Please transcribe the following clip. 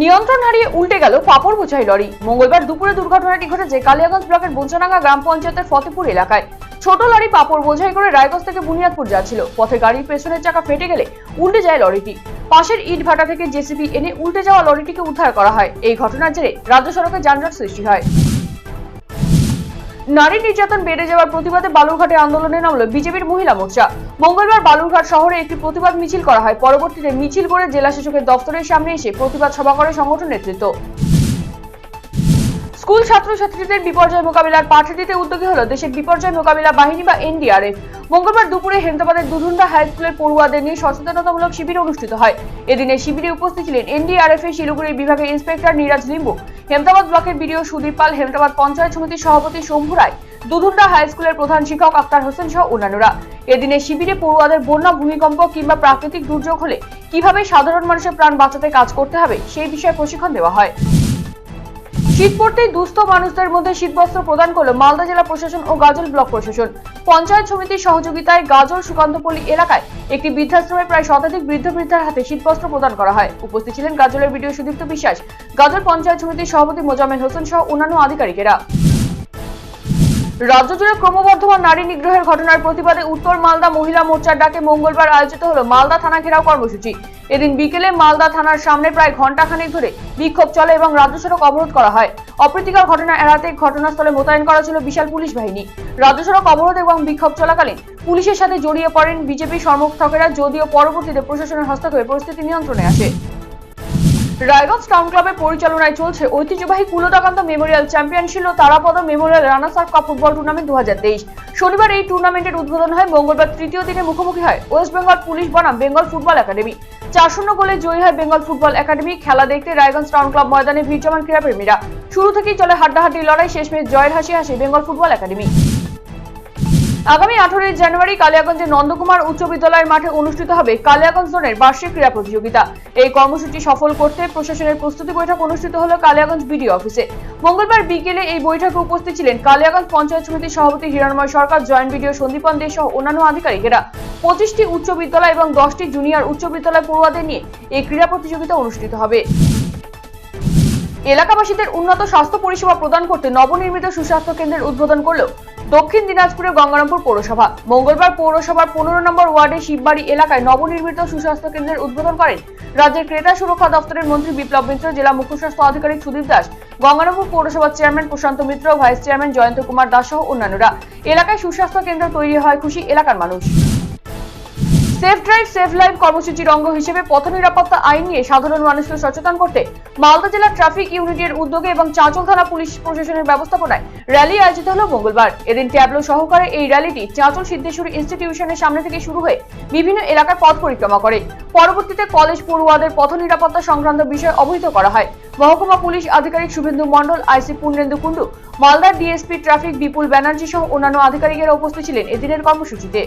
নিয়ন্ত্রণ হারিয়ে উল্টে গেল পাপড় বোঝাই লরি। মঙ্গলবার দুপুরে দুর্ঘটনাটি ঘটেছে কালিয়াগঞ্জ ব্লকের বঞ্চনাঙ্গা গ্রাম পঞ্চায়েতের ফতেপুর এলাকায়। ছোট লরি পাপড় বোঝাই করে রায়গঞ্জ থেকে বুনিয়াদপুর যাচ্ছিল। পথে গাড়ির পেছনের চাকা ফেটে গেলে উল্টে যায় লরিটি। পাশের ইট ভাটা থেকে জেসিবি এনে উল্টে যাওয়া লরিটিকে উদ্ধার করা হয়। এই ঘটনার জেরে রাজ্য সড়কে যানজট সৃষ্টি হয়। নারী নির্যাতন বেড়ে যাওয়ার প্রতিবাদে বালুরঘাটে আন্দোলনে নামল বিজেপির মহিলা মোর্চা। মঙ্গলবার বালুরঘাট শহরে একটি প্রতিবাদ মিছিল করা হয়। পরবর্তীতে মিছিল করে জেলা শাসকের দপ্তরের সামনে এসে প্রতিবাদ সভা করে সংগঠন নেতৃত্ব। স্কুল ছাত্রছাত্রীদের বিপর্যয় মোকাবিলার পাঠ দিতে উদ্যোগী হলো দেশের বিপর্যয় মোকাবিলা বাহিনী বা এনডিআরএফ। মঙ্গলবার দুপুরে হেমদাবাদের দুধুন্ডা হাই স্কুলের পড়ুয়াদের নিয়ে সচেতনতামূলক শিবির অনুষ্ঠিত হয়। এদিনে শিবিরে উপস্থিত ছিলেন এনডিআরএফ এর শিলিগুড়ি বিভাগের ইন্সপেক্টর নিরাজ লিম্বু। হেমদাবাদ ব্লকের বিডিও সুদীপ পাল, হেমদাবাদ পঞ্চায়েত সমিতির সভাপতি শম্ভু রায়, দুধুন্ডা হাই স্কুলের প্রধান শিক্ষক আক্তার হোসেন সহ অন্যান্যরা। এদিনে শিবিরে পড়ুয়াদের বন্যা, ভূমিকম্প কিংবা প্রাকৃতিক দুর্যোগ হলে কীভাবে সাধারণ মানুষের প্রাণ বাঁচাতে কাজ করতে হবে, সেই বিষয়ে প্রশিক্ষণ দেওয়া হয়। শীত পড়তেই দুস্থ মানুষদের মধ্যে শীতবস্ত্র প্রদান করল মালদা জেলা প্রশাসন ও গাজল ব্লক প্রশাসন। পঞ্চায়েত সমিতির সহযোগিতায় গাজল সুকান্তপল্লী এলাকায় একটি বৃদ্ধাশ্রমে প্রায় শতাধিক বৃদ্ধ বৃদ্ধার হাতে শীতবস্ত্র প্রদান করা হয়। উপস্থিত ছিলেন গাজলের বিডিও সুদীপ্ত বিশ্বাস, গাজল পঞ্চায়েত সমিতির সভাপতি মোজামেল হোসেন সহ অন্যান্য আধিকারিকেরা। রাজ্য জুড়ে ক্রমবর্ধমান নারী নিগ্রহের ঘটনার প্রতিবাদে উত্তর মালদা মহিলা মোর্চার ডাকে মঙ্গলবার আয়োজিত হলো মালদা থানা ঘেরাও কর্মসূচি। এদিন বিকেলে মালদা থানার সামনে প্রায় ঘণ্টাখানেক ধরে বিক্ষোভ চলে এবং রাজ্য সড়ক অবরোধ করা হয়। অপ্রীতিকর ঘটনা এড়াতে ঘটনাস্থলে মোতায়েন করা ছিল বিশাল পুলিশ বাহিনী। রাজ্য সড়ক অবরোধ এবং বিক্ষোভ চলাকালীন পুলিশের সাথে জড়িয়ে পড়েন বিজেপি সমর্থকেরা, যদিও পরবর্তীতে প্রশাসনের হস্তক্ষেপে পরিস্থিতি নিয়ন্ত্রণে আসে। রায়গঞ্জ টাউন ক্লাবের পরিচালনায় চলছে ঐতিহ্যবাহী কুলদাকান্ত মেমোরিয়াল চ্যাম্পিয়নশিপ ও Tarapada memorial runners up cup football tournament দু হাজার তেইশ। শনিবার এই টুর্নামেন্টের উদ্বোধন হয়, মঙ্গলবার তৃতীয় দিনে মুখোমুখি হয় ওয়েস্ট বেঙ্গল পুলিশ বনাম বেঙ্গল ফুটবল একাডেমি। চার শূন্য গোলে জয়ী হয় বেঙ্গল ফুটবল একাডেমি, খেলা দেখতে রায়গঞ্জ টাউন ক্লাব ময়দানে ভিড় জমান ক্রীড়াপ্রেমীরা। শুরু থেকেই চলে হাড্ডাহাড্ডি লড়াই, শেষমেশ জয়ের হাসি হাসি বেঙ্গল ফুটবল একাডেমি। আগামী আঠারোই জানুয়ারি কালিয়াগঞ্জের নন্দকুমার উচ্চ বিদ্যালয়ের মাঠে অনুষ্ঠিত হবে কালিয়াগঞ্জ জোনের বার্ষিক ক্রীড়া প্রতিযোগিতা। এই কর্মসূচি সফল করতে প্রশাসনের প্রস্তুতি বৈঠক অনুষ্ঠিত হলো কালিয়াগঞ্জ বিডিও অফিসে। মঙ্গলবার বিকেলে এই বৈঠকে উপস্থিত ছিলেন কালিয়াগঞ্জ পঞ্চায়েত সমিতির সভাপতি হিরণময় সরকার, জয়েন্ট বিডিও সন্দীপন দে সহ অন্যান্য আধিকারিকেরা। পঁচিশটি উচ্চ বিদ্যালয় এবং দশটি জুনিয়র উচ্চ বিদ্যালয় পড়ুয়াদের নিয়ে এই ক্রীড়া প্রতিযোগিতা অনুষ্ঠিত হবে। এলাকাবাসীদের উন্নত স্বাস্থ্য পরিষেবা প্রদান করতে নবনির্মিত সুস্বাস্থ্য কেন্দ্রের উদ্বোধন করল দক্ষিণ দিনাজপুরের গঙ্গারামপুর পৌরসভা। মঙ্গলবার পৌরসভার পনেরো নম্বর ওয়ার্ডে শিববাড়ি এলাকায় নবনির্মিত সুস্বাস্থ্য কেন্দ্রের উদ্বোধন করেন রাজ্যের ক্রেতা সুরক্ষা দপ্তরের মন্ত্রী বিপ্লব মিত্র, জেলা মুখ্য স্বাস্থ্য আধিকারিক সুদীপ দাস, গঙ্গারামপুর পৌরসভার chairman Prashanta Mitra, vice chairman Jayanta Kumar Das সহ অন্যান্যরা। এলাকায় সুস্বাস্থ্য কেন্দ্র তৈরি হয় খুশি এলাকার মানুষ। সেফ ড্রাইভ, সেফ লাইফ কর্মসূচির অঙ্গ হিসেবে পথ নিরাপত্তা আইন নিয়ে সাধারণ মানুষকে সচেতন করতে মালদা জেলা ট্রাফিক ইউনিটের উদ্যোগে এবং চাঁচল থানা পুলিশ প্রশাসনের ব্যবস্থাপনায় র্যালি আয়োজিত হলো মঙ্গলবার। এদিন ট্যাবলো সহকারে এই র্যালিটি চাঁচল সিদ্ধেশ্বরী ইনস্টিটিউশনের সামনে থেকে শুরু হয়ে বিভিন্ন এলাকার পথ পরিক্রমা করে। পরবর্তীতে কলেজ পড়ুয়াদের পথ নিরাপত্তা সংক্রান্ত বিষয়ে অবহিত করা হয়। মহকুমা পুলিশ আধিকারিক শুভেন্দু মণ্ডল, আইসি পূর্ণেন্দু কুণ্ডু, মালদার ডিএসপি ট্রাফিক বিপুল ব্যানার্জি সহ অন্যান্য আধিকারিকেরা উপস্থিত ছিলেন এদিনের কর্মসূচিতে।